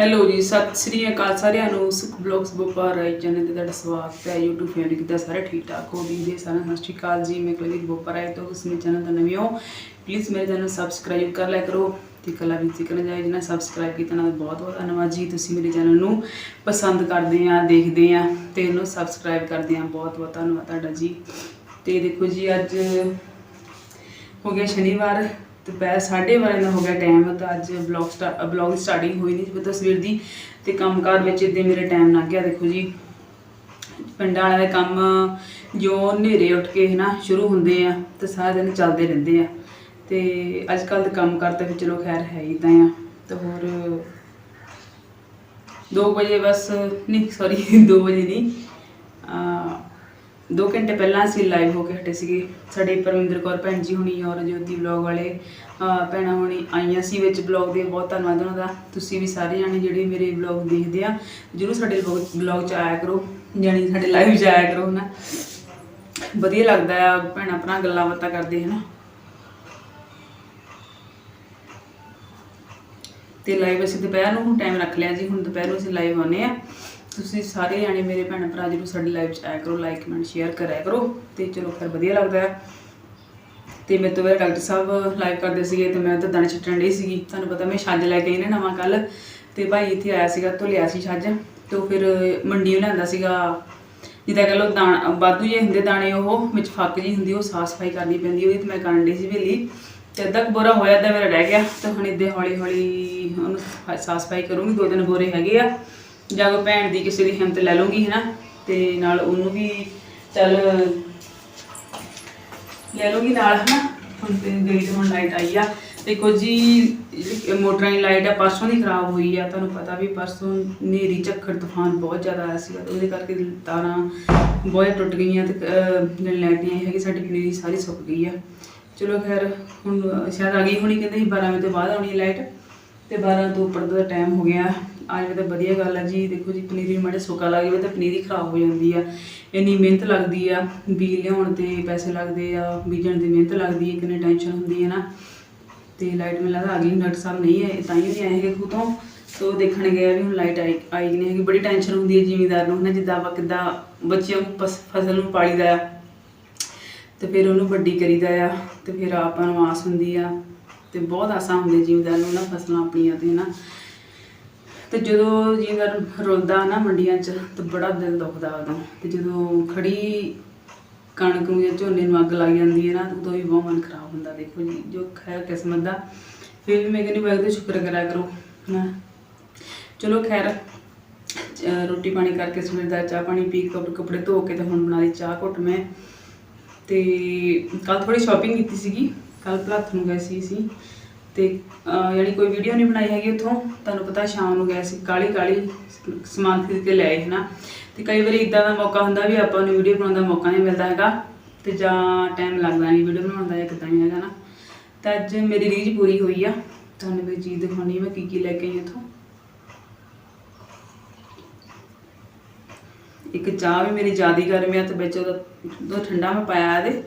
Hello ਜੀ, ਸਤਿ ਸ੍ਰੀ ਅਕਾਲ ਸਾਰਿਆਂ ਨੂੰ। ਸੁਖ ਬਲੌਗਸ ਬੋਪਾਰ ਰਾਈ ਚੈਨਲ ਤੇ ਤੁਹਾਡਾ ਸਵਾਗਤ ਹੈ। YouTube ਫੈਮਿਲੀ ਕਿੱਦਾਂ ਸਾਰੇ ਠੀਕ ਠਾਕ ਹੋ? ਜੀ ਦੇ ਸਾਰਿਆਂ ਨੂੰ ਸਤਿ ਸ਼੍ਰੀ ਅਕਾਲ ਜੀ। ਮੈਂ ਕੁਲਦੀਪ ਬੋਪਾਰ ਆਏ ਤੋਂ ਉਸ ਮੇਰੇ ਚੈਨਲ ਤੇ ਨਵੇਂ ਹੋ। ਪਲੀਜ਼ ਮੇਰੇ ਚੈਨਲ ਸਬਸਕ੍ਰਾਈਬ ਕਰ ਲਿਆ ਕਰੋ ਤੇ ਕਲਾ ਵੀ ਸਿੱਖਣ ਜਾਏ ਜਿਹਨਾਂ ਸਬਸਕ੍ਰਾਈਬ ਕੀਤਾ ਨਾ ਬਹੁਤ ਬਹੁਤ ਧੰਨਵਾਦ ਜੀ। ਤੁਸੀਂ ਮੇਰੇ ਚੈਨਲ ਨੂੰ ਪਸੰਦ ਕਰਦੇ ਆ, ਦੇਖਦੇ ਆ ਤੇ ਇਹਨੂੰ ਸਬਸਕ੍ਰਾਈਬ ਕਰਦੇ ਆ। ਬਹੁਤ ਬਹੁਤ ਧੰਨਵਾਦ ਤੁਹਾਡਾ ਜੀ। ਤੇ ਦੇਖੋ ਜੀ, ਅੱਜ ਹੋ ਗਿਆ ਸ਼ਨੀਵਾਰ। ਦੁਪਹਿਰ 12:30 ਦਾ ਹੋ ਗਿਆ ਟਾਈਮ ਤਾਂ ਅੱਜ ਬਲੌਗ ਸਟਾ ਬਲੌਗ ਸਟਾਰਟਿੰਗ ਹੋਈ ਨਹੀਂ ਸੀ ਤਸਵੀਰ ਸਵੇਰ ਦੀ ਤੇ ਕੰਮਕਾਰ ਵਿੱਚ ਇਦਾਂ ਮੇਰੇ ਟਾਈਮ ਲੱਗ ਗਿਆ, ਦੇਖੋ ਜੀ। ਪਿੰਡਾਂ ਵਾਲੇ ਦੇ ਕੰਮ ਜੋ ਹਨੇਰੇ ਉੱਠ ਕੇ ਹਨਾ, ਸ਼ੁਰੂ ਹੁੰਦੇ ਆ, ਤੇ ਸਾਰਾ ਦਿਨ ਚੱਲਦੇ ਰਹਿੰਦੇ ਆ। ਤੇ ਅੱਜ ਕੱਲ ਦੇ ਕੰਮ ਕਰਤੇ ਵੀ ਚਲੋ ਖੈਰ ਹੈ ਇਦਾਂ ਆ। ਤੇ ਹੋਰ 2 ਵਜੇ ਬਸ, ਨਹੀਂ ਸੌਰੀ 2 ਵਜੇ ਨਹੀਂ। ਦੋ ਘੰਟੇ ਪਹਿਲਾਂ ਅਸੀਂ ਲਾਈਵ ਹੋ ਕੇ ਹਟੇ ਸੀਗੇ। ਸਾਡੇ ਪਰਮਿੰਦਰ ਕੌਰ ਭੈਣ ਜੀ ਹੁਣੀ ਔਰ ਜੋਤੀ ਬਲੌਗ ਵਾਲੇ ਭੈਣਾਂ ਹੁਣੀ ਆਈਆਂ ਸੀ ਵਿੱਚ ਬਲੌਗ ਦੇ। ਬਹੁਤ ਧੰਨਵਾਦ ਉਹਨਾਂ ਦਾ। ਤੁਸੀਂ ਵੀ ਸਾਰੇ ਜਾਣੇ ਜਿਹੜੇ ਮੇਰੇ ਬਲੌਗ ਦੇਖਦੇ ਆ, ਜਰੂਰ ਸਾਡੇ ਬਲੌਗ ਚ ਆਇਆ ਕਰੋ। ਜਾਨੀ ਸਾਡੇ ਲਾਈਵ ਚ ਆਇਆ ਕਰੋ ਨਾ ਵਧੀਆ ਲੱਗਦਾ ਆ, ਭੈਣਾਂ ਭਰਾ ਗੱਲਾਂ ਬਾਤਾਂ ਕਰਦੇ ਹਨਾ। ਤੇ ਲਾਈਵ ਅਸੀਂ ਦੁਪਹਿਰ ਨੂੰ ਟਾਈਮ ਰੱਖ ਲਿਆ ਜੀ। ਹੁਣ ਦੁਪਹਿਰ ਨੂੰ ਅਸੀਂ ਲਾਈਵ ਆਉਨੇ ਆ। ਤੁਸੀਂ ਸਾਰੇ ਜਾਣੇ ਮੇਰੇ ਭੈਣ ਭਰਾ ਜੀ ਨੂੰ ਸਾਡੀ ਲਾਈਵ 'ਚ ਆਇਆ ਕਰੋ ਲਾਈਕ ਕਮੈਂਟ ਸ਼ੇਅਰ ਕਰਿਆ ਕਰੋ ਤੇ ਚਲੋ ਫਿਰ ਵਧੀਆ ਲੱਗਦਾ ਹੈ। ਤੇ ਮੇਰੇ ਤੋਂ ਬਾਅਦ ਡਾਕਟਰ ਸਾਹਿਬ ਲਾਈਵ ਕਰਦੇ ਸੀਗੇ ਤੇ ਮੈਂ ਤਾਂ ਦਾਣੇ ਛੱਟਣ ਡਈ ਸੀਗੀ। ਤੁਹਾਨੂੰ ਪਤਾ ਮੈਂ ਛੱਜ ਲੈ ਕੇ ਆਈ ਨਾ ਨਵਾਂ ਕੱਲ ਤੇ ਭਾਈ ਇੱਥੇ ਆਇਆ ਸੀਗਾ ਤੋਂ ਲਿਆ ਸੀ ਛੱਜ। ਤੇ ਉਹ ਫਿਰ ਮੰਡੀੋਂ ਲਿਆਂਦਾ ਸੀਗਾ। ਜਿੱਦਾਂ ਕਹ ਲੋ ਦਾਣਾ, ਵਾਧੂ ਜੇ ਹੁੰਦੇ ਦਾਣੇ ਉਹ, ਵਿੱਚ ਫੱਕ ਜੀ ਹੁੰਦੀ, ਉਹ ਸਾਫ਼ ਸਫ਼ਾਈ ਕਰਨੀ ਪੈਂਦੀ, ਉਹਦੀ ਤੇ ਮੈਂ ਕਰਨ ਡਈ ਸੀ ਵੇਲੀ ਤੇ ਅੱਧਾ ਕੁ ਬੋਰਾ ਹੋਇਆ ਤਾਂ ਮੇਰਾ ਰਹਿ ਗਿਆ। ਤਾਂ ਹੁਣ ਇੱਦੇ ਹੌਲੀ ਹੌਲੀ ਉਹਨੂੰ ਸਾਫ਼ ਸਫ਼ਾਈ ਕਰੂੰਗੀ, ਦੋ ਤਿੰਨ ਬੋਰੇ ਹੈਗੇ ਆ। ਜਾਂ ਕੋਈ ਭੈਣ ਦੀ ਕਿਸੇ ਦੀ ਹਿੰਮਤ ਲੈ ਲੂੰਗੀ ਹਨਾ ਤੇ ਨਾਲ ਉਹਨੂੰ ਵੀ ਚੱਲ ਲੈ ਲੂੰਗੀ ਨਾਲ ਹਨਾ ਹੁਣ ਤੇ ਗਈ ਤੇ ਹੁਣ ਲਾਈਟ ਆਈ ਆ। ਦੇਖੋ ਜੀ ਮੋਟਰਾਂ ਦੀ ਲਾਈਟ ਆ ਪਰਸੋਂ ਦੀ ਖਰਾਬ ਹੋਈ ਆ ਤੁਹਾਨੂੰ ਪਤਾ ਵੀ ਪਰਸੋਂ ਨੇਰੀ ਝੱਖੜ ਤੂਫਾਨ ਬਹੁਤ ਜ਼ਿਆਦਾ ਆਇਆ ਸੀ ਉਹਦੇ ਕਰਕੇ ਤਾਰਾਂ ਬਹੁਤ ਟੁੱਟ ਗਈਆਂ ਤੇ ਅਹ, ਜਿਹੜੀ ਲਾਈਟ ਨਹੀਂ ਹੈਗੀ ਸਾਡੀ ਪਨੀਰੀ ਸਾਰੀ ਸੁੱਕ ਗਈ ਆ। ਚਲੋ ਖੈਰ ਹੁਣ ਸ਼ਾਇਦ ਆ ਗਈ ਹੋਣੀ ਕਹਿੰਦੇ ਸੀ 12 ਵਜੇ ਤੋਂ ਬਾਅਦ ਆਉਣੀ ਲਾਈਟ ਤੇ 12 ਤੋਂ ਉੱਪਰ ਦਾ ਟਾਈਮ ਹੋ ਗਿਆ। ਆ ਵੀ ਤਾਂ ਵਧੀਆ ਗੱਲ ਆ ਜੀ। ਦੇਖੋ ਜੀ, ਪਨੀਰੀ ਮਾੜੇ ਸੁੱਕਾ ਲੱਗ ਜਾਵੇ ਤਾਂ ਪਨੀਰੀ ਖਰਾਬ ਹੋ ਜਾਂਦੀ ਆ। ਇੰਨੀ ਮਿਹਨਤ ਲੱਗਦੀ ਆ, ਬੀਜ ਲਿਆਉਣ ਤੇ ਪੈਸੇ ਲੱਗਦੇ ਆ, ਬੀਜਣ ਦੀ ਮਿਹਨਤ ਲੱਗਦੀ ਹੈ ਕਿੰਨੀ ਟੈਨਸ਼ਨ ਹੁੰਦੀ ਹੈ ਨਾ। ਤੇ ਲਾਈਟ ਮੈਨੂੰ ਲੱਗਦਾ ਆ ਗਈ ਡਾਕਟਰ ਸਾਹਿਬ ਨਹੀਂ ਆਏ, ਤਾਂ ਹੀ ਨਹੀਂ ਆਏ ਹੈਗੇ ਖੂਤੋਂ ਤੋ। ਦੇਖਣ ਗਏ ਵੀ ਹੁਣ ਲਾਈਟ ਆਈ ਆਈ ਨਹੀਂ ਹੈਗੀ। ਬੜੀ ਟੈਨਸ਼ਨ ਹੁੰਦੀ ਹੈ ਜ਼ਿਮੀਦਾਰ ਨੂੰ ਨਾ ਜਿੱਦਾਂ ਆਪਾਂ ਕਿੱਦਾਂ ਬੱਚਿਆਂ ਨੂੰ ਪਸ- ਫਸਲ ਨੂੰ ਪਾਲੀਦਾ ਆ। ਤੇ ਫਿਰ ਉਹਨੂੰ ਵੱਡੀ ਕਰੀਦਾ ਆ, ਤੇ ਫਿਰ ਆਪਾਂ ਨੂੰ ਆਸ ਹੁੰਦੀ ਆ। ਤੇ ਬਹੁਤ ਆਸਾਂ ਹੁੰਦੀ ਜ਼ਿਮੀਦਾਰ ਨੂੰ ਨਾ ਫਸਲਾਂ ਆਪਣੀਆਂ ਤੇ ਨਾ ਤੇ ਜਦੋਂ ਜ਼ਿਮੀਦਾਰ ਰੁਲਦਾ ਨਾ ਮੰਡੀਆਂ 'ਚ, ਤੇ ਬੜਾ ਦਿਲ ਦੁਖਦਾ ਉਦੋਂ। ਤੇ ਜਦੋਂ ਖੜੀ ਕਣਕ ਨੂੰ ਜਾਂ ਝੋਨੇ ਨੂੰ ਅੱਗ ਲੱਗ ਜਾਂਦੀ ਹੈ ਨਾ ਉਦੋਂ ਵੀ ਬਹੁਤ ਮਨ ਖਰਾਬ ਹੁੰਦਾ। ਦੇਖੋ ਜੀ, ਜੋ ਖੈਰ ਕਿਸਮਤ ਦਾ ਫਿਰ ਵੀ ਮੈਂ ਕਹਿੰਦੀ ਵਾਹਿਗੁਰੂ ਦਾ ਸ਼ੁਕਰ ਕਰਿਆ ਕਰੋ ਨਾ ਚਲੋ ਖੈਰ ਰੋਟੀ ਪਾਣੀ ਕਰਕੇ ਸਵੇਰ ਦਾ ਚਾਹ ਪਾਣੀ ਪੀ ਕੇ ਕੱਪੜੇ ਧੋ ਕੇ ਤੇ ਹੁਣ ਬਣਾ ਲਈ ਚਾਹ ਘੁੱਟ ਮੈਂ। ਤੇ ਕੱਲ ਥੋੜੀ ਸ਼ਾਪਿੰਗ ਕੀਤੀ ਸੀਗੀ ਕੱਲ ਭਲਾਥ ਨੂੰ ਗਏ ਸੀ ਅਸੀਂ। ਤੇ, ਅਹ ਜਿਹੜੀ ਕੋਈ ਵੀਡੀਓ ਨਹੀਂ ਬਣਾਈ ਹੈਗੀ ਉੱਥੋਂ, ਤੁਹਾਨੂੰ ਪਤਾ ਸ਼ਾਮ ਨੂੰ ਗਏ ਸੀ ਕਾਲੀ ਕਾਲੀ ਸਮਾਨ ਖਰੀਦ ਕੇ ਲਿਆਏ ਹਨਾ ਤੇ ਕਈ ਵਾਰੀ ਇਦਾਂ ਦਾ ਮੌਕਾ ਹੁੰਦਾ ਵੀ ਆਪਾਂ ਨੂੰ ਵੀਡੀਓ ਬਣਾਉਣ ਦਾ ਮੌਕਾ ਨਹੀਂ ਮਿਲਦਾ ਹੈਗਾ, ਤੇ ਜਾਂ ਟਾਈਮ ਲੱਗਦਾ ਨਹੀਂ ਵੀਡੀਓ ਬਣਾਉਣ ਦਾ ਜਾਂ ਕਿੱਦਾਂ ਹੈਗਾ ਨਾ। ਤਾਂ ਅੱਜ ਮੇਰੀ ਰੀਝ ਪੂਰੀ ਹੋਈ ਆ, ਤੁਹਾਨੂੰ ਕੋਈ ਚੀਜ਼ ਦਿਖਾਉਣੀ ਮੈਂ ਕੀ ਕੀ ਲੈ ਕੇ ਆਈ ਉੱਥੋਂ। ਇੱਕ ਚਾਹ ਵੀ ਮੇਰੀ ਜਿਆਦੀ ਗਰਮ ਆ ਤੇ ਵਿੱਚ ਉਹਦਾ ਦੁੱਧ ਠੰਡਾ ਮੈਂ ਪਾਇਆ ਇਹਦੇ।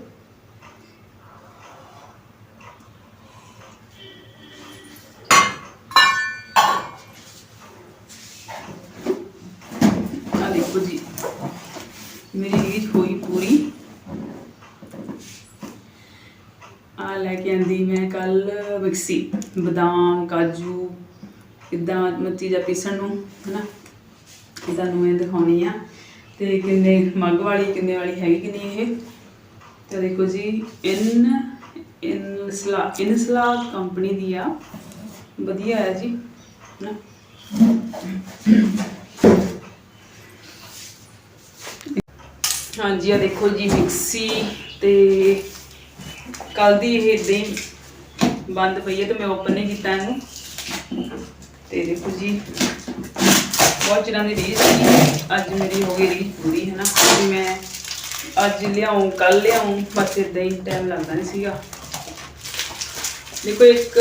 ਆ ਮੈਂ ਕੱਲ ਮਿਕਸੀ, ਬਦਾਮ, ਕਾਜੂ ਇਦਾਂ ਮੱਤੀ ਜਾਂ ਪੀਸਣ ਨੂੰ, ਹਨਾ? ਇਹ ਤੁਹਾਨੂੰ ਮੈਂ ਦਿਖਾਉਣੀ ਆ। ਤੇ ਕਿੰਨੇ ਮੱਗ ਵਾਲੀ, ਕਿੰਨੇ ਵਾਲੀ ਹੈਗੀ ਕਿੰਨੀ ਇਹ? ਤੇ ਦੇਖੋ ਜੀ, ਇਨ ਇਨਸਲਾ ਇਨਸਲਾ ਕੰਪਨੀ ਦੀ ਆ। ਵਧੀਆ ਆ ਜੀ ਨਾ ਹਾਂਜੀ ਆ ਦੇਖੋ ਜੀ, ਮਿਕਸੀ ਤੇ ਕੱਲ ਦੀ ਇਹ ਏਦਾਂ ਹੀ ਬੰਦ ਪਈ ਹੈ ਤੇ ਮੈਂ ਓਪਨ ਨਹੀਂ ਕੀਤਾ ਇਹਨੂੰ। ਤੇ ਦੇਖੋ ਜੀ, ਬਹੁਤ ਚਿਰਾਂ ਦੀ ਰੀਸ ਸੀ। ਅੱਜ ਮੇਰੀ ਹੋ ਗਈ ਰੀਝ ਪੂਰੀ ਹੈ ਨਾ ਵੀ ਮੈਂ ਅੱਜ ਲਿਆਉਂ ਕੱਲ ਲਿਆਉਂ ਬਸ ਏਦਾਂ ਹੀ ਟਾਈਮ ਲੱਗਦਾ ਨਹੀਂ ਸੀਗਾ। ਦੇਖੋ, ਇੱਕ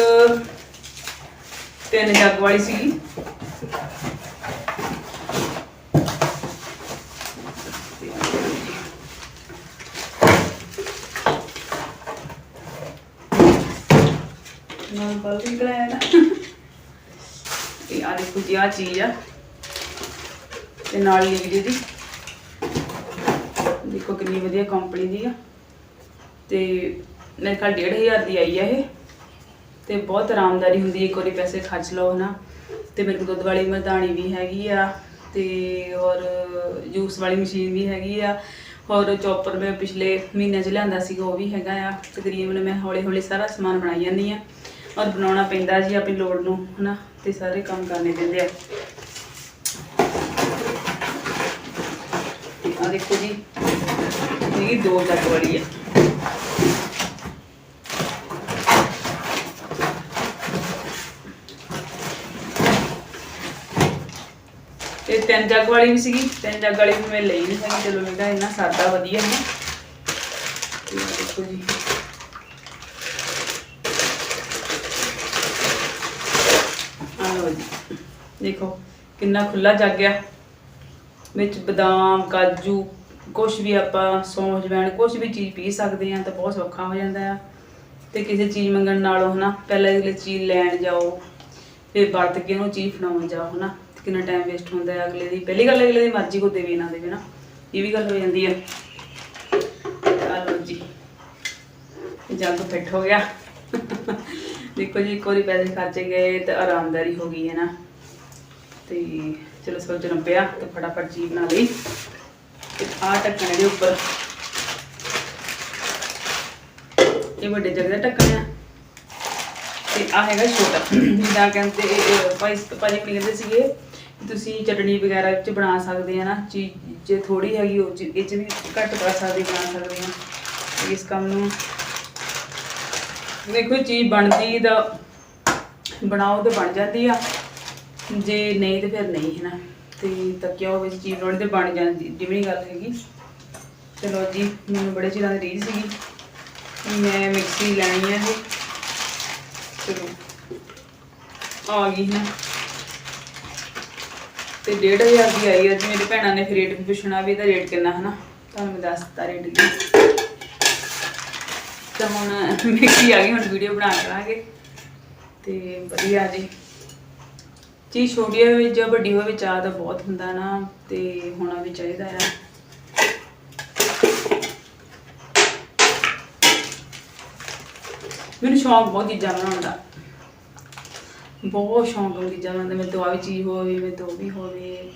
ਤਿੰਨ ਜੱਗ ਵਾਲੀ ਸੀਗੀ। ਨਾਲ ਬਲ ਨਿਕਲਿਆ ਨਾ। ਇਹ ਆ ਦੇਖੋ ਜੀ ਆ ਚੀਜ਼ ਆ। ਤੇ ਨਾਲ ਲੀਡ ਇਹਦੀ ਦੇਖੋ ਕਿੰਨੀ ਵਧੀਆ ਕੰਪਨੀ ਦੀ ਆ। ਤੇ ਮੇਰੇ ਕੋਲ 1500 ਦੀ ਆਈ ਆ ਇਹ। ਤੇ ਬਹੁਤ ਆਰਾਮਦਾਰੀ ਹੁੰਦੀ ਹੈ ਇੱਕ ਵਾਰੀ ਪੈਸੇ ਖਰਚ ਲਓ, ਹਨਾ। ਤੇ ਮੇਰੇ ਕੋਲ ਦੁੱਧ ਵਾਲੀ ਮਧਾਣੀ ਵੀ ਹੈਗੀ ਆ, ਤੇ ਔਰ ਜੂਸ ਵਾਲੀ ਮਸ਼ੀਨ ਵੀ ਹੈਗੀ ਆ। ਔਰ ਚੌਪਰ ਮੈਂ ਪਿਛਲੇ ਮਹੀਨੇ ਚ ਲਿਆਂਦਾ ਸੀਗਾ, ਉਹ ਵੀ ਹੈਗਾ ਆ। ਤਕਰੀਬਨ ਮੈਂ ਹੌਲੀ ਹੌਲੀ ਸਾਰਾ ਸਮਾਨ ਬਣਾਈ ਜਾਂਦੀ ਆ। ਔਰ ਬਣਾਉਣਾ ਪੈਂਦਾ ਜੀ ਆਪਣੀ ਲੋੜ ਨੂੰ, ਹਨਾ? ਤੇ ਸਾਰੇ ਕੰਮ ਕਰਨੇ ਪੈਂਦੇ ਆ। ਆ ਦੇਖੋ ਜੀ, ਇਹ ਦੋ ਜੱਗ ਵਾਲੀ ਹੈ ਤੇ ਤਿੰਨ ਜੱਗ ਵਾਲੀ ਵੀ ਸੀਗੀ, ਤਿੰਨ ਜੱਗ ਵਾਲੀ ਵੀ ਮੈਂ ਲਈ ਨਹੀਂ ਸੀਗੀ ਚਲੋ ਮੈਂ ਕਿਹਾ ਇੰਨਾ ਸਾਦਾ ਵਧੀਆ ਹੈ ਦੇਖੋ ਜੀ ਆਹ ਲਓ ਜੀ ਦੇਖੋ, ਕਿੰਨਾ ਖੁੱਲਾ ਜੱਗ ਆ। ਵਿੱਚ ਬਦਾਮ, ਕਾਜੂ ਕੁਝ ਵੀ ਆਪਾਂ ਸੌਂਫ, ਜਵੈਣ ਕੁਝ ਵੀ ਚੀਜ਼ ਪੀ ਸਕਦੇ ਆ ਤਾਂ ਬਹੁਤ ਸੌਖਾ ਹੋ ਜਾਂਦਾ ਆ। ਤੇ ਕਿਸੇ ਚੀਜ਼ ਮੰਗਣ ਨਾਲੋਂ ਹਨਾ, ਪਹਿਲਾਂ ਅਗਲੇ ਚੀਜ਼ ਲੈਣ ਜਾਓ, ਫਿਰ ਵਰਤ ਕੇ ਉਹਨੂੰ ਚੀਜ਼ ਫੜਾਉਣ ਜਾਓ ਹਨਾ। ਤੇ ਕਿੰਨਾ ਟਾਈਮ ਵੇਸਟ ਹੁੰਦਾ ਹੈ ਅਗਲੇ ਦੀ। ਪਹਿਲੀ ਗੱਲ ਅਗਲੇ ਦੀ ਮਰਜ਼ੀ ਕੋ ਦੇਵੇ ਨਾ ਦੇਵੇ ਨਾ ਇਹ ਵੀ ਗੱਲ ਹੋ ਜਾਂਦੀ ਹੈ ਆ ਜੀ। ਇਹ ਜੱਗ ਫਿੱਟ ਹੋ ਗਿਆ। ਦੇਖੋ ਜੀ, ਇੱਕ ਵਾਰੀ ਪੈਸੇ ਖਰਚੇ ਗਏ ਤੇ ਆਰਾਮਦਾਰੀ ਹੋ ਗਈ ਹੈ ਨਾ। ਤੇ ਚਲੋ ਸੋਚਣਾ ਪਿਆ ਤੇ ਫਟਾਫਟ ਚੀਜ਼ ਬਣਾ ਲਈ ਤੇ ਆ ਢੱਕਣ ਇਹਦੇ ਉੱਪਰ। ਇਹ ਵੱਡੇ ਜਗ ਦਾ ਢੱਕਣ ਆ। ਤੇ ਆ ਹੈਗਾ ਛੋਟਾ। ਜਿੱਦਾਂ ਕਹਿੰਦੇ, ਇਹ ਭਾਈ ਭਾਜੀ ਆਪਣੀ ਕਹਿੰਦੇ ਸੀਗੇ ਤੁਸੀਂ ਚਟਣੀ ਵਗੈਰਾ ਚ ਬਣਾ ਸਕਦੇ ਆ ਨਾ, ਚੀਜ਼ ਜੇ ਥੋੜੀ ਹੈਗੀ ਉਹ 'ਚ- ਇਹ ਚ ਵੀ ਘੱਟ ਪਾ ਸਕਦੇ, ਬਣਾ ਸਕਦੇ ਆ। ਇਸ ਕੰਮ ਨੂੰ ਦੇਖੋ ਚੀਜ਼ ਬਣਦੀ ਦਾ ਬਣਾਓ ਤੇ ਬਣ ਜਾਂਦੀ ਆ। ਜੇ ਨਹੀਂ ਤੇ ਫਿਰ ਨਹੀਂ ਹੈ ਨਾ ਤੇ ਤੱਕਿਆ ਹੋਵੇ ਚੀਜ਼ ਬਣਾਉਣੀ ਤੇ ਬਣ ਜਾਂਦੀ ਜਿਵੇਂ ਗੱਲ ਹੈਗੀ। ਚਲੋ ਜੀ, ਮੈਨੂੰ ਬੜੇ ਚਿਰਾਂ ਦੀ ਰੀਝ ਸੀਗੀ। ਮੈਂ ਮਿਕਸੀ ਲੈਣੀ ਹੈ ਇਹ। ਚਲੋ, ਆ ਗਈ ਨਾ ਤੇ 1500 ਦੀ ਆਈ ਅੱਜ ਮੇਰੇ ਭੈਣਾਂ ਨੇ ਫਿਰ ਰੇਟ ਪੁੱਛਣਾ ਵੀ ਇਹਦਾ ਰੇਟ ਕਿੰਨਾ, ਹਨਾ? ਤੁਹਾਨੂੰ ਮੈਂ ਦੱਸਤਾ ਰੇਟ ਕੀ ਤਾਂ ਹੁਣ ਮਿਕਸੀ ਆ ਗਈ, ਹੁਣ ਵੀਡੀਓ ਬਣਾ ਕਰਾਂਗੇ। ਤੇ ਵਧੀਆ ਜੀ। ਚੀਜ਼ ਛੋਟੀ ਹੋਵੇ ਜਾਂ ਵੱਡੀ ਹੋਵੇ ਚਾਹ ਤਾਂ ਬਹੁਤ ਹੁੰਦਾ ਨਾ, ਤੇ ਹੋਣਾ ਵੀ ਚਾਹੀਦਾ ਆ। ਮੈਨੂੰ ਸ਼ੌਂਕ ਬਹੁਤ ਚੀਜ਼ਾਂ ਬਣਾਉਣ ਦਾ। ਬਹੁਤ ਸ਼ੌਂਕ ਹੈ ਚੀਜ਼ਾਂ ਬਣਾਉਣ ਦਾ, ਮੇਰੇ ਤੋਂ ਆ ਵੀ ਚੀਜ਼ ਹੋਵੇ, ਮੇਰੇ ਤੋਂ ਵੀ ਹੋਵੇ।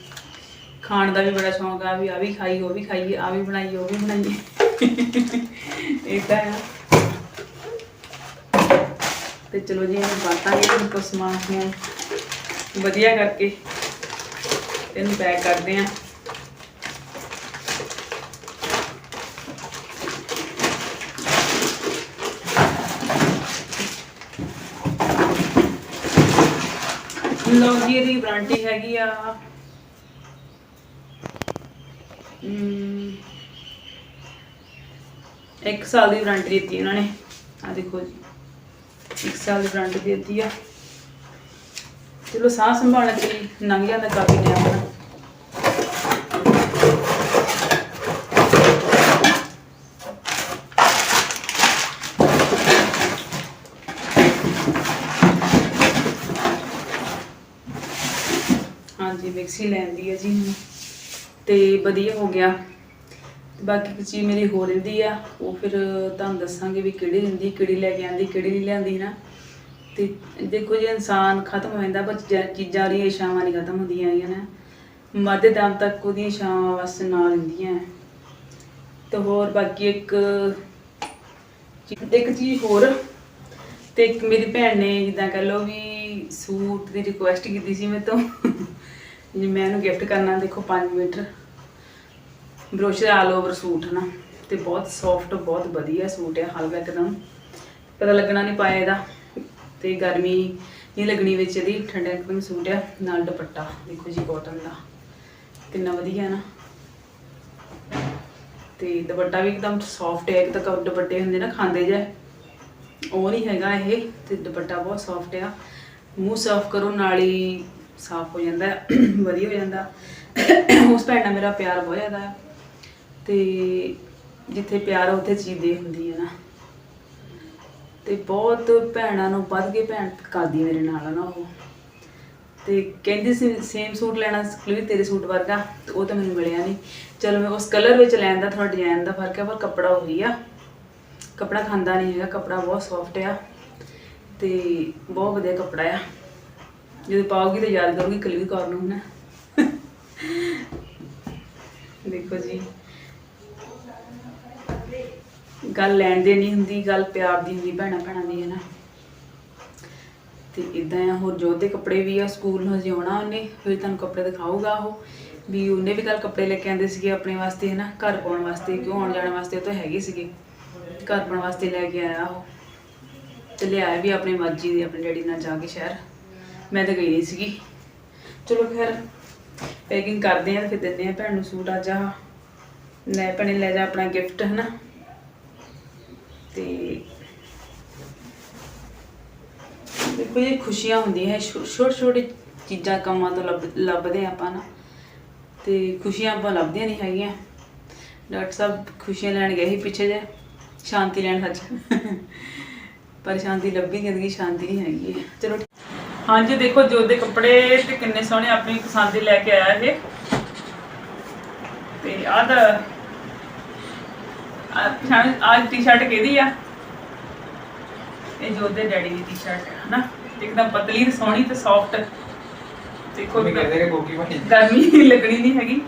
ਖਾਣ ਦਾ ਵੀ ਬੜਾ ਸ਼ੌਂਕ ਆ, ਵੀ ਆ ਵੀ ਖਾਈ ਉਹ ਵੀ ਖਾਈਏ ਆ ਵੀ ਬਣਾਈਏ, ਉਹ ਵੀ ਬਣਾਈਏ। ਇਦਾਂ ਆ। ਤੇ ਚਲੋ ਜੀ ਇਹਨੂੰ ਬਾਤਾਂਗੇ ਤੇ ਸਮਾਨ ਨੂੰ ਵਧੀਆ ਕਰਕੇ ਇਹਨੂੰ ਪੈਕ ਕਰਦੇ ਆਂ ਲੋ ਜੀ, ਇਹਦੀ ਵਾਰੰਟੀ ਹੈਗੀ ਆ। ਇੱਕ ਸਾਲ ਦੀ ਵਾਰੰਟੀ ਦਿੱਤੀ ਉਹਨਾਂ ਨੇ। ਆ ਦੇਖੋ ਜੀ, ਇੱਕ ਸਾਲ ਦੀ ਵਾਰੰਟੀ ਦਿੱਤੀ ਆ। ਚਲੋ ਸਾਹ ਸੰਭਾਲਣ ਦੀ ਲੰਘ ਜਾਂਦਾ ਕਾਫੀ ਟਾਈਮ ਨਾ ਹਾਂਜੀ ਮਿਕਸੀ ਲੈਂਦੀ ਹੈ ਜੀ। ਹੁਣ। ਤੇ ਵਧੀਆ ਹੋ ਗਿਆ। ਬਾਕੀ ਇੱਕ ਚੀਜ਼ ਮੇਰੀ ਹੋ ਰਹਿੰਦੀ ਆ, ਉਹ ਫਿਰ ਤੁਹਾਨੂੰ ਦੱਸਾਂਗੇ ਵੀ ਕਿਹੜੀ ਰਹਿੰਦੀ ਕਿਹੜੀ ਲੈ ਕੇ ਆਂਦੀ, ਕਿਹੜੀ ਨਹੀਂ ਲਿਆਂਦੀ ਨਾ। ਤੇ ਦੇਖੋ ਜੇ ਇਨਸਾਨ ਖਤਮ ਹੋ ਜਾਂਦਾ ਪਰ ਚੀਜ਼ਾਂ- ਚੀਜ਼ਾਂ ਦੀਆਂ ਇਸ਼ਾਵਾਂ ਨਹੀਂ ਖਤਮ ਹੁੰਦੀਆਂ ਹੈਗੀਆਂ ਨਾ, ਮਰਦੇ ਦਮ ਤੱਕ ਉਹਦੀਆਂ ਇਸ਼ਾਵਾਂ ਬਸ ਨਾਲ ਰਹਿੰਦੀਆਂ ਤੇ ਹੋਰ ਬਾਕੀ ਇੱਕ ਇੱਕ ਚੀਜ਼ ਹੋਰ, ਤੇ ਇੱਕ ਮੇਰੀ ਭੈਣ ਨੇ ਜਿੱਦਾਂ ਕਹ ਲਓ ਵੀ ਸੂਟ ਦੀ ਰਿਕੁਐਸਟ ਕੀਤੀ ਸੀ ਮੇਰੇ ਤੋਂ। ਜੀ ਮੈਂ ਇਹਨੂੰ ਗਿਫਟ ਕਰਨਾ, ਦੇਖੋ 5 metre brochure all over suit ਨਾ ਤੇ ਬਹੁਤ ਸੌਫਟ ਬਹੁਤ ਵਧੀਆ ਸੂਟ ਹੈ ਹਲਕਾ ਇੱਕਦਮ। ਪਤਾ ਲੱਗਣਾ ਨਹੀਂ ਪਾਇਆ ਇਹਦਾ। ਤੇ ਗਰਮੀ ਨਹੀਂ ਲੱਗਣੀ ਵਿੱਚ ਇਹਦੀ, ਠੰਡਾ ਇੱਕਦਮ ਸੂਟ ਆ, ਨਾਲ ਦੁਪੱਟਾ, ਦੇਖੋ ਜੀ ਕਾਟਨ ਦਾ। ਕਿੰਨਾ ਵਧੀਆ ਨਾ। ਤੇ ਦੁਪੱਟਾ ਵੀ ਇੱਕਦਮ ਸੌਫਟ ਹੈ ਇੱਕ ਤਾਂ ਦੁਪੱਟੇ ਹੁੰਦੇ ਨਾ ਖਾਂਦੇ ਜੇ। ਉਹ ਨਹੀਂ ਹੈਗਾ ਇਹ, ਤੇ ਦੁਪੱਟਾ ਬਹੁਤ ਸੌਫਟ ਆ। ਮੂੰਹ ਸਾਫ਼ ਕਰੋ, ਨਾਲ ਹੀ ਸਾਫ਼ ਹੋ ਜਾਂਦਾ, ਵਧੀਆ ਹੋ ਜਾਂਦਾ। ਉਸ ਭੈਣ ਨਾਲ ਮੇਰਾ ਪਿਆਰ ਬਹੁਤ ਜ਼ਿਆਦਾ ਹੈ ਤੇ ਜਿੱਥੇ ਪਿਆਰ ਆ, ਉੱਥੇ ਚੀਜ਼ ਦੇ ਹੁੰਦੀ ਹੈ ਨਾ। ਤੇ ਬਹੁਤ ਭੈਣਾਂ ਨੂੰ ਵੱਧ ਕੇ ਭੈਣ ਕਰਦੀ ਮੇਰੇ ਨਾਲ ਨਾ ਉਹ। ਤੇ ਕਹਿੰਦੀ ਸੀ ਸੇਮ ਸੂਟ ਲੈਣਾ ਵੀ ਤੇਰੇ ਸੂਟ ਵਰਗਾ, ਤੇ ਉਹ ਤਾਂ ਮੈਨੂੰ ਮਿਲਿਆ ਨਹੀਂ ਚਲੋ ਮੈਂ ਉਸ ਕਲਰ ਵਿੱਚ ਲੈਣ ਦਾ ਥੋੜਾ ਡਿਜ਼ਾਈਨ ਦਾ ਫ਼ਰਕ ਹੈ, ਪਰ ਕੱਪੜਾ ਉਹੀ ਆ। ਕੱਪੜਾ ਖਾਂਦਾ ਨਹੀਂ ਹੈਗਾ, ਕੱਪੜਾ ਬਹੁਤ ਸੌਫਟ ਆ ਤੇ ਬਹੁਤ ਵਧੀਆ ਕੱਪੜਾ ਆ। ਜਦੋਂ ਪਾਉਗੀ ਤਾਂ ਯਾਦ ਕਰੂਗੀ ਕਲਵੀ ਕੌਰ ਨੂੰ ਨਾ ਦੇਖੋ ਜੀ। ਗੱਲ ਲੈਣ ਦੇ ਨਹੀਂ ਹੁੰਦੀ, ਗੱਲ ਪਿਆਰ ਦੀ ਹੁੰਦੀ, ਭੈਣਾਂ ਭੈਣਾਂ ਦੀ ਹੈ ਨਾ ਤੇ ਇਦਾਂ ਆ, ਹੋਰ ਜੋਤ ਦੇ ਕੱਪੜੇ ਵੀ ਆ, ਸਕੂਲ ਨੂੰ ਹਜੇ ਆਉਣਾ ਉਹਨੇ, ਫਿਰ ਤੁਹਾਨੂੰ ਕੱਪੜੇ ਦਿਖਾਊਗਾ ਉਹ। ਵੀ ਉਹਨੇ ਵੀ ਕੱਲ ਕੱਪੜੇ ਲੈ ਕੇ ਆਂਦੇ ਸੀਗੇ ਆਪਣੇ ਵਾਸਤੇ ਹੈ ਨਾ ਘਰ ਪਾਉਣ ਵਾਸਤੇ, ਕਿਉਂ ਆਉਣ ਜਾਣ ਵਾਸਤੇ, ਉਹ ਤਾਂ ਹੈਗੇ ਸੀਗੇ। ਘਰ ਪਾਉਣ ਵਾਸਤੇ ਲੈ ਕੇ ਆਇਆ ਉਹ। ਤੇ ਲਿਆਇਆ ਵੀ ਆਪਣੀ ਮਰਜ਼ੀ ਦੇ, ਆਪਣੇ ਡੈਡੀ ਨਾਲ ਜਾ ਕੇ ਸ਼ਹਿਰ। ਮੈਂ ਤਾਂ ਗਈ ਨਹੀਂ ਸੀਗੀ। ਚਲੋ ਖੈਰ, ਪੈਕਿੰਗ ਕਰਦੇ ਆ, ਫਿਰ ਦਿੰਦੇ ਆ ਭੈਣ ਨੂੰ ਸੂਟ ਅੱਜ ਆ ਲੈ ਭੈਣੇ, ਲੈ ਜਾ ਆਪਣਾ ਗਿਫਟ ਹਨਾ। ਤੇ ਦੇਖੋ ਇਹ ਖੁਸ਼ੀਆਂ ਹੁੰਦੀਆਂ ਹੈ ਛੋਟੇ ਛੋਟੇ ਚੀਜ਼ਾਂ, ਕੰਮਾਂ ਤੋਂ ਲੱਭ ਲੱਭਦੇ ਹਾਂ ਆਪਾਂ ਨਾ। ਤੇ ਖੁਸ਼ੀਆਂ ਆਪਾਂ ਲੱਭਦੀਆਂ ਨਹੀਂ ਹੈਗੀਆਂ। ਡਾਕਟਰ ਸਾਹਿਬ ਖੁਸ਼ੀਆਂ ਲੈਣ ਗਏ ਸੀ ਪਿੱਛੇ ਜੇ ਸ਼ਾਂਤੀ ਲੈਣ ਸੱਚ ਪਰ ਸ਼ਾਂਤੀ ਲੱਭੀ ਜ਼ਿੰਦਗੀ ਸ਼ਾਂਤੀ ਨਹੀਂ ਹੈਗੀ। ਚਲੋ ਹਾਂਜੀ, ਦੇਖੋ, ਜੋ ਦੇ ਕੱਪੜੇ ਤੇ ਕਿੰਨੇ ਸੋਹਣੇ ਆਪਣੀ ਪਸੰਦ ਦੇ ਲੈ ਕੇ ਆਇਆ ਇਹ। ਤੇ ਆਹ ਆ ਟੀ-ਸ਼ਰਟ ਕਿਹਦੀ ਆ? ਇਹ ਜੋ ਦੇ ਡੈਡੀ ਦੀ ਟੀ-ਸ਼ਰਟ ਹੈ ਨਾ ਇੱਕਦਮ ਪਤਲੀ ਤੇ ਸੋਹਣੀ ਤੇ ਸੌਫਟ ਦੇਖੋ ਕੋਈ ਕਹਿੰਦੇ ਕਿ ਕੋਕੀ ਬਣੀ। ਗਰਮੀ ਲੱਗਣੀ ਨਹੀਂ ਹੈਗੀ।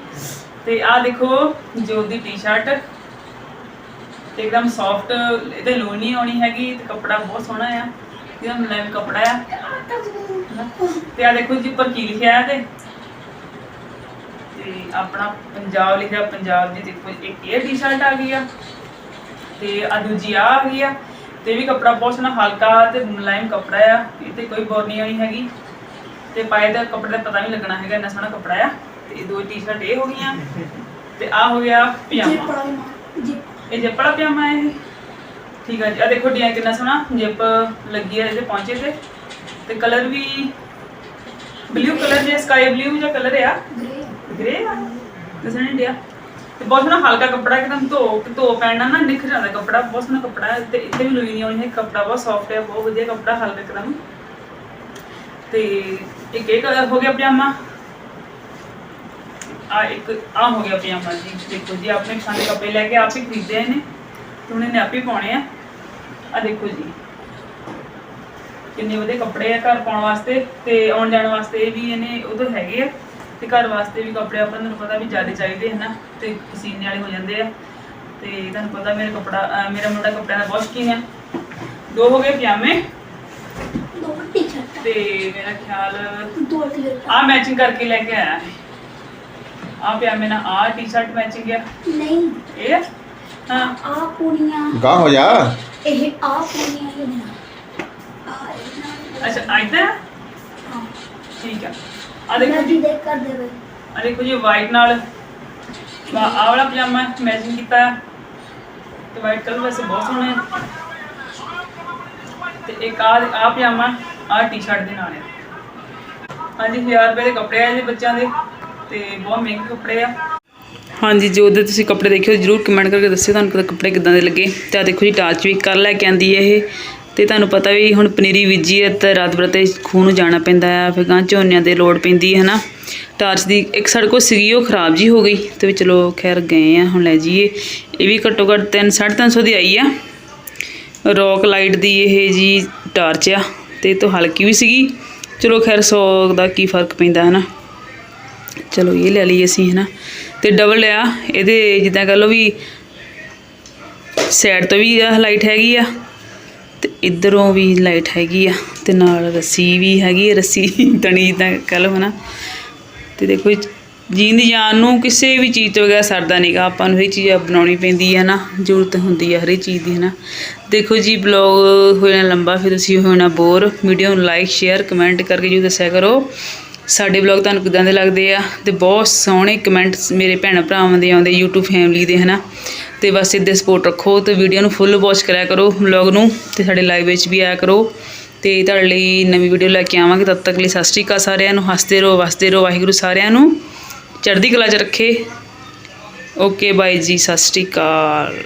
ਤੇ ਆਹ ਦੇਖੋ ਜੋ ਦੀ ਟੀ-ਸ਼ਰਟ ਤੇ ਇੱਕਦਮ ਸੌਫਟ ਇਹਦੇ ਲੋਨ ਨਹੀਂ ਆਉਣੀ ਹੈਗੀ ਤੇ ਕੱਪੜਾ ਬਹੁਤ ਸੋਹਣਾ ਆ। ਇਹਦਾ ਮਲਾਇਮ ਕੱਪੜਾ ਆ। ਹਨਾ। ਤੇ ਆ ਦੇਖੋ ਜੀ ਉੱਪਰ ਕੀ ਲਿਖਿਆ ਹੈ ਤੇ ਤੇ ਆਪਣਾ ਪੰਜਾਬ ਲਿਖਿਆ ਪੰਜਾਬ ਦੀ ਦੇਖੋ ਇੱਕ ਇਹ ਟੀ-ਸ਼ਰਟ ਆ ਗਈ ਆ। ਤੇ ਆ ਦੂਜੀ ਆ ਆ ਗਈ ਆ ਤੇ ਵੀ ਕੱਪੜਾ ਬਹੁਤ ਸੋਹਣਾ ਹਲਕਾ ਤੇ ਮੁਲਾਇਮ ਕੱਪੜਾ ਆ ਇਹ ਤੇ ਕੋਈ ਬੋਰ ਨਹੀਂ ਹੈਗੀ। ਤੇ ਪਾਏ ਦਾ ਕੱਪੜੇ ਦਾ ਪਤਾ ਨਹੀਂ ਲੱਗਣਾ ਹੈਗਾ ਇੰਨਾ ਸੋਹਣਾ ਕੱਪੜਾ ਆ ਤੇ ਦੋ ਟੀ-ਸ਼ਰਟ ਇਹ ਹੋ ਗਈਆਂ ਤੇ ਆ ਹੋ ਗਿਆ ਪਜਾਮਾ। ਇਹ ਜਿੱਪ ਵਾਲਾ ਪਜਾਮਾ ਹੈ ਇਹ। ਠੀਕ ਆ ਜੀ ਆ ਦੇਖੋ ਡਿਜ਼ਾਈਨ ਕਿੰਨਾ ਸੋਹਣਾ ਜਿੱਪ ਲੱਗੀ ਹੈ ਇਹਦੇ ਪਹੁੰਚੇ ਤੇ। ਤੇ ਕਲਰ ਵੀ ਬਲੂ ਕਲਰ ਜੇ ਸਕਾਈ ਬਲੂ ਜਿਹਾ ਕਲਰ ਆ? ਗ੍ਰੇ ਆ। ਦਿਸਣ ਡਿਆ। ਤੇ ਬਹੁਤ ਸੋਹਣਾ ਹਲਕਾ ਕੱਪੜਾ ਇੱਕਦਮ ਧੋ ਧੋ ਪੈਣਾ ਨਾ ਨਿਖਰ ਜਾਂਦਾ ਕੱਪੜਾ, ਬਹੁਤ ਸੋਹਣਾ ਕੱਪੜਾ ਤੇ ਇੱਥੇ ਵੀ ਲੋਈ ਨਹੀਂ ਆਉਣੀ ਹੈ ਕੱਪੜਾ ਬਹੁਤ ਸੌਫਟ ਹੈ, ਬਹੁਤ ਵਧੀਆ ਕੱਪੜਾ ਹਲਕਾ ਇੱਕਦਮ ਤੇ ਇੱਕ ਇਹ ਕਲਰ ਹੋ ਗਿਆ ਪਜਾਮਾ। ਆ ਇੱਕ ਆ ਹੋ ਗਿਆ ਪਜਾਮਾ ਜੀ, ਦੇਖੋ ਜੀ, ਆਪਣੇ ਪਸੰਦ ਦੇ ਕੱਪੜੇ ਲੈ ਕੇ ਆਪ ਹੀ ਖਰੀਦੇ ਨੇ ਤੇ ਹੁਣ ਆਪ ਹੀ ਪਾਉਣੇ ਆ। ਆ ਦੇਖੋ ਜੀ, ਕਿੰਨੇ ਵਧੀਆ ਕੱਪੜੇ ਆ ਘਰ ਪਾਉਣ ਵਾਸਤੇ, ਤੇ ਆਉਣ ਜਾਣ ਵਾਸਤੇ ਵੀ ਇਹਨੇ, ਉਹ ਹੈਗੇ ਆ। ਤੇ ਘਰ ਵਾਸਤੇ ਵੀ ਕੱਪੜੇ ਆਪਾਂ ਨੂੰ ਪਤਾ ਵੀ ਜ਼ਿਆਦਾ ਚਾਹੀਦੇ ਹਨ ਤੇ ਪਸੀਨੇ ਵਾਲੇ ਹੋ ਜਾਂਦੇ ਆ। ਤੇ ਤੁਹਾਨੂੰ ਪਤਾ ਮੇਰੇ ਕੱਪੜਾ ਮੇਰਾ ਮੁੰਡਾ ਕੱਪੜਿਆਂ ਦਾ ਬਹੁਤ ਸ਼ੌਕੀਨ ਆ। ਦੋ ਹੋ ਗਏ ਪਜਾਮੇ ਦੋ ਟੀ-ਸ਼ਰਟ। ਤੇ ਮੇਰਾ ਖਿਆਲ ਦੋ ਟੀ-ਸ਼ਰਟ ਆ ਮੈਚਿੰਗ ਕਰਕੇ ਲੈ ਕੇ ਆਇਆ ਆ ਪਜਾਮੇ ਨਾਲ ਆ ਟੀ-ਸ਼ਰਟ ਮੈਚਿੰਗ ਆ। ਨਹੀਂ। ਇਹ? ਹਾਂ। ਆ ਪੂਰੀਆਂ। ਗਾਹ ਹੋ ਜਾ। ਇਹ ਆ ਪੂਰੀਆਂ ਇਹ ਨਾ ਅੱਛਾ ਆਇਦਾ ਹਾਂ। ਠੀਕ ਆ। ਆ ਦੇਖੋ ਨਦੀ ਦੇਖ ਕਰ ਦੇ ਬਈ। ਆ ਦੇਖੋ ਜੀ ਵਾਈਟ ਨਾਲ। ਵਾ ਆਹ ਵਾਲਾ ਪਜਾਮਾ ਮੈਚਿੰਗ ਕੀਤਾ। ਹੈ। ਤੇ ਵਾਈਟ ਕਲਰ ਵੈਸੇ ਬਹੁਤ ਸੋਹਣਾ। ਹੈ ਤੇ ਇੱਕ ਆ ਆ ਪਜਾਮਾ ਆ ਟੀ-ਸ਼ਰਟ ਦੇ ਨਾਲ ਹੈ ਹਾਂਜੀ 1000 ਰੁਪਏ ਦੇ ਕੱਪੜੇ ਆ ਜੀ ਬੱਚਿਆਂ ਦੇ। ਤੇ ਬਹੁਤ ਮਹਿੰਗੇ ਕੱਪੜੇ ਆ। ਹਾਂਜੀ ਜੋ ਦੇ ਤੁਸੀਂ ਕੱਪੜੇ ਦੇਖਿਓ ਜਰੂਰ ਕਮੈਂਟ ਕਰਕੇ ਦੱਸਿਓ ਤੁਹਾਨੂੰ ਕਿਹਦੇ ਕੱਪੜੇ ਕਿਦਾਂ ਦੇ ਲੱਗੇ। ਤੇ ਆ ਦੇਖੋ ਜੀ ਟਾਚ ਵੀ ਕਰ ਲੈ ਕੇ ਆਂਦੀ ਹੈ ਇਹ। ਤੇ ਤੁਹਾਨੂੰ ਪਤਾ ਵੀ ਹੁਣ ਪਨੀਰੀ ਬੀਜੀ ਹੈ ਤੇ ਰਾਤ ਬਰਤੇ ਖੂਹ ਨੂੰ ਜਾਣਾ ਪੈਂਦਾ ਆ, ਫਿਰ ਗਾਂ ਝੋਨਿਆਂ ਦੇ ਲੋੜ ਪੈਂਦੀ ਹੈ ਨਾ। ਟਾਰਚ ਦੀ ਇੱਕ ਸਾਡੇ ਕੋਲ ਸੀਗੀ, ਉਹ ਖਰਾਬ ਜੀ ਹੋ ਗਈ ਤੇ ਵੀ ਚਲੋ ਖੈਰ ਗਏ ਆ, ਹੁਣ ਲੈ ਜਾਈਏ। ਇਹ ਵੀ ਘੱਟੋ ਘੱਟ 3 350 ਦੀ ਆਈ ਆ। ਰੌਕ ਲਾਈਟ ਦੀ ਇਹ ਜੀ ਟਾਰਚ ਆ ਤੇ ਇਹ ਤੋਂ ਹਲਕੀ ਵੀ ਸੀਗੀ। ਚਲੋ ਖੈਰ 100 ਦਾ ਕੀ ਫ਼ਰਕ ਪੈਂਦਾ ਹੈ ਨਾ ਚਲੋ ਇਹ ਲੈ ਲਈ ਅਸੀਂ ਹੈ ਨਾ ਤੇ ਡਬਲ ਆ, ਇਹਦੇ ਜਿੱਦਾਂ ਕਹ ਲਓ ਵੀ ਸਾਈਡ ਤੋਂ ਵੀ ਆਹ ਲਾਈਟ ਹੈਗੀ ਆ। ਤੇ ਇਧਰੋਂ ਵੀ ਲਾਈਟ ਹੈਗੀ ਆ ਤੇ ਨਾਲ ਰੱਸੀ ਵੀ ਹੈਗੀ ਆ, ਰੱਸੀ ਤਣੀ ਤਾਂ ਕਹਿ ਲਓ ਹਨਾ ਤੇ ਦੇਖੋ ਜੀਂਦ ਜਾਨ ਨੂੰ ਕਿਸੇ ਵੀ ਚੀਜ਼ ਤੋਂ ਬਗੈਰ ਸਰਦਾ ਨਹੀਂਗਾ ਆਪਾਂ ਨੂੰ ਇਹ ਚੀਜ਼ ਬਣਾਉਣੀ ਪੈਂਦੀ ਹੈ ਨਾ, ਜ਼ਰੂਰਤ ਹੁੰਦੀ ਹੈ ਹਰੇਕ ਚੀਜ਼ ਦੀ ਹੈ ਨਾ ਦੇਖੋ ਜੀ ਬਲੌਗ ਹੋ ਜਾਣਾ ਲੰਬਾ, ਫਿਰ ਤੁਸੀਂ ਹੋ ਜਾਣਾ ਬੋਰ ਵੀਡੀਓ ਨੂੰ ਲਾਈਕ ਸ਼ੇਅਰ ਕਮੈਂਟ ਕਰਕੇ ਜੀ ਦੱਸਿਆ ਕਰੋ। ਸਾਡੇ ਬਲੌਗ ਤੁਹਾਨੂੰ ਕਿਦਾਂ ਦੇ ਲੱਗਦੇ ਆ? ਤੇ ਬਹੁਤ ਸੋਹਣੇ ਕਮੈਂਟਸ ਮੇਰੇ ਭੈਣ ਭਰਾਵਾਂ ਦੇ ਆਉਂਦੇ, YouTube ਫੈਮਿਲੀ ਦੇ, ਹਨਾ। ਤੇ ਬਸ ਇੱਦੇ ਸਪੋਰਟ ਰੱਖੋ ਤੇ ਵੀਡੀਓ ਨੂੰ ਫੁੱਲ ਵਾਚ ਕਰਿਆ ਕਰੋ ਵਲੌਗ ਨੂੰ ਤੇ ਸਾਡੇ ਲਾਈਵ ਵਿੱਚ ਵੀ ਆਇਆ ਕਰੋ। ਤੇ ਤੁਹਾਡੇ ਲਈ ਨਵੀਂ ਵੀਡੀਓ ਲੈ ਕੇ ਆਵਾਂਗੇ। ਤਦ ਤੱਕ ਲਈ ਸਤਿ ਸ਼੍ਰੀ ਅਕਾਲ ਸਾਰਿਆਂ ਨੂੰ। ਹੱਸਦੇ ਰਹੋ, ਵਸਦੇ ਰਹੋ ਵਾਹਿਗੁਰੂ ਸਾਰਿਆਂ ਨੂੰ। ਚੜ੍ਹਦੀ ਕਲਾ 'ਚ ਰੱਖੇ। ਓਕੇ ਬਾਈ ਜੀ। ਸਤਿ ਸ਼੍ਰੀ ਅਕਾਲ।